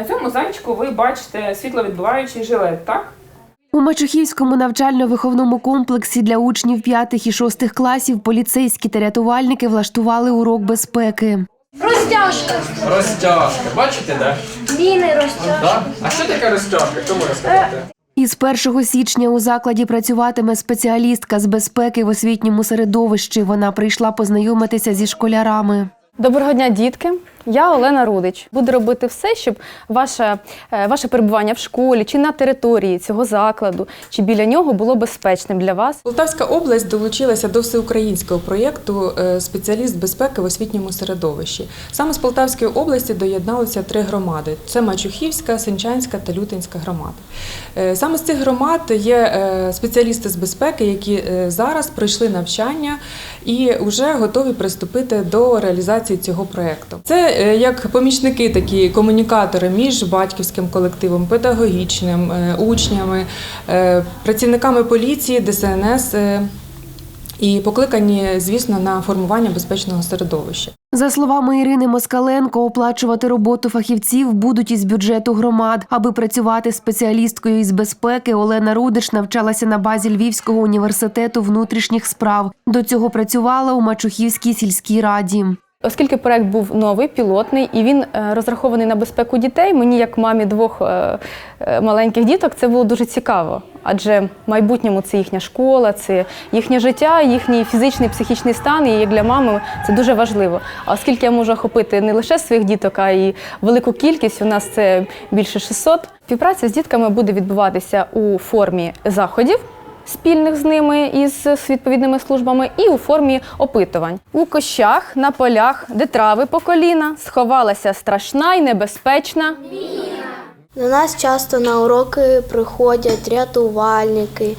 На цьому зайчику ви бачите світловідбиваючий жилет, так? У Мачухівському навчально-виховному комплексі для учнів 5 і 6 класів поліцейські та рятувальники влаштували урок безпеки. Розтяжка. Розтяжка. Бачите, де? Міни розтяжка. Да? А що таке розтяжка? Кому розказати? Із 1 січня у закладі працюватиме спеціалістка з безпеки в освітньому середовищі. Вона прийшла познайомитися зі школярами. Доброго дня, дітки. Я Олена Рудич. Буду робити все, щоб ваше, е, ваше перебування в школі чи на території цього закладу, чи біля нього було безпечним для вас. Полтавська область долучилася до всеукраїнського проєкту е, Спеціаліст безпеки в освітньому середовищі. Саме з Полтавської області доєдналися три громади: це Мачухівська, Сенчанська та Лютинська громади. Е, Саме з цих громад є спеціалісти з безпеки, які зараз пройшли навчання і вже готові приступити до реалізації цього проєкту. Це е, як помічники, такі комунікатори між батьківським колективом, педагогічним, е, учнями, е, працівниками поліції, ДСНС. І покликані, звісно, на формування безпечного середовища. За словами Ірини Москаленко, оплачувати роботу фахівців будуть із бюджету громад. Аби працювати спеціалісткою із безпеки, Олена Рудич навчалася на базі Львівського університету внутрішніх справ. До цього працювала у Мачухівській сільській раді. Оскільки проект був новий, пілотний, і він е, розрахований на безпеку дітей, мені, як мамі двох е, е, маленьких діток, це було дуже цікаво. Адже в майбутньому це їхня школа, це їхнє життя, їхній фізичний, психічний стан. І як для мами це дуже важливо. А оскільки я можу охопити не лише своїх діток, а й велику кількість, у нас це більше 600, Співпраця з дітками буде відбуватися у формі заходів. Спільних з ними і з відповідними службами, і у формі опитувань у кощах на полях, де трави по коліна сховалася страшна і небезпечна До нас часто на уроки приходять рятувальники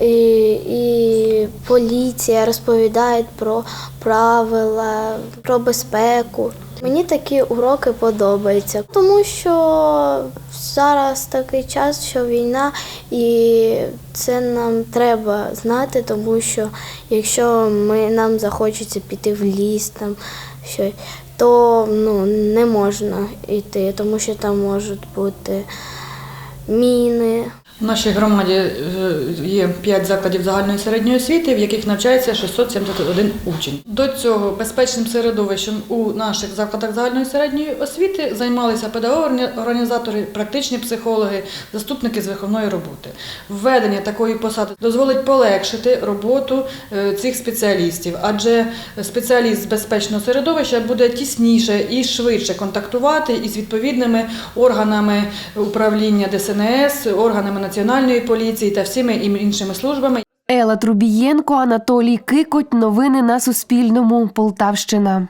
і, і поліція розповідають про правила, про безпеку. Мені такі уроки подобаються, тому що зараз такий час, що війна, і це нам треба знати, тому що якщо ми, нам захочеться піти в ліс, там щось, то ну, не можна йти, тому що там можуть бути міни. В нашій громаді е, є 5 закладів загальної середньої освіти, в яких навчається 671 учень. До цього безпечним середовищем у наших закладах загальної середньої освіти займалися педагоги, організатори, практичні психологи, заступники з виховної роботи. Введення такої посади дозволить полегшити роботу е, цих спеціалістів, адже спеціаліст з безпечного середовища буде тісніше і швидше контактувати із відповідними органами управління ДСНС, органами національної поліції та всіми іншими службами. Ела Трубієнко, Анатолій Кикоть. Новини на Суспільному. Полтавщина.